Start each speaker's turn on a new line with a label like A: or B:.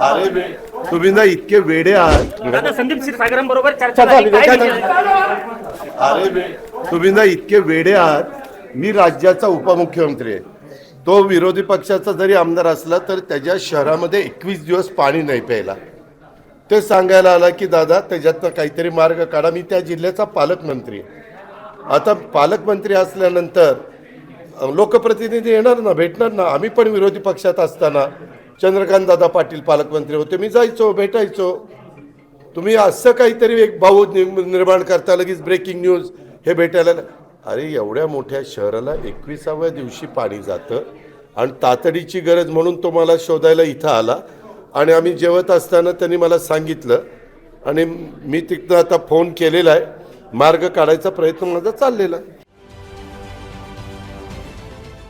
A: अरे बे- तुम्ही ना इतके वेडे आहात.
B: दादा संदीप क्षीरसागरांबरोबर चर्चा झाली काय विषय?
A: अरे बे- तुम्ही ना इतके वेडे आहात. मी राज्याचा उपमुख्यमंत्री आहे. तो विरोधी पक्षाचा जरी आमदार असला तर त्याच्या शहरामध्ये एकवीस दिवस पाणी नाही प्यायला. ते सांगायला आला की दादा त्याच्यातनं काहीतरी मार्ग काढा. मी त्या जिल्ह्याचा पालकमंत्री आहे. आता पालकमंत्री असल्यानंतर अ, लोकप्रतिनिधी येणार ना भेटणार ना? आम्ही पण विरोधी पक्षात असताना चंद्रकांत दादा पाटील पालकमंत्री होते. मी जायचो भेटायचो. तुम्ही असं काहीतरी एक भाऊ नि- निर्माण करता लगेच ब्रेकिंग न्यूज हे भेटायला अरे एवढ्या मोठ्या शहराला एकविसाव्या दिवशी पाणी जातं आणि तातडीची गरज म्हणून तो मला शोधायला इथं आला. आणि आम्ही जेवत असताना त्यांनी मला सांगितलं. आणि मी तिथनं आता फोन केलेला आहे. मार्ग काढायचा प्रयत्न माझा चाललेला आहे.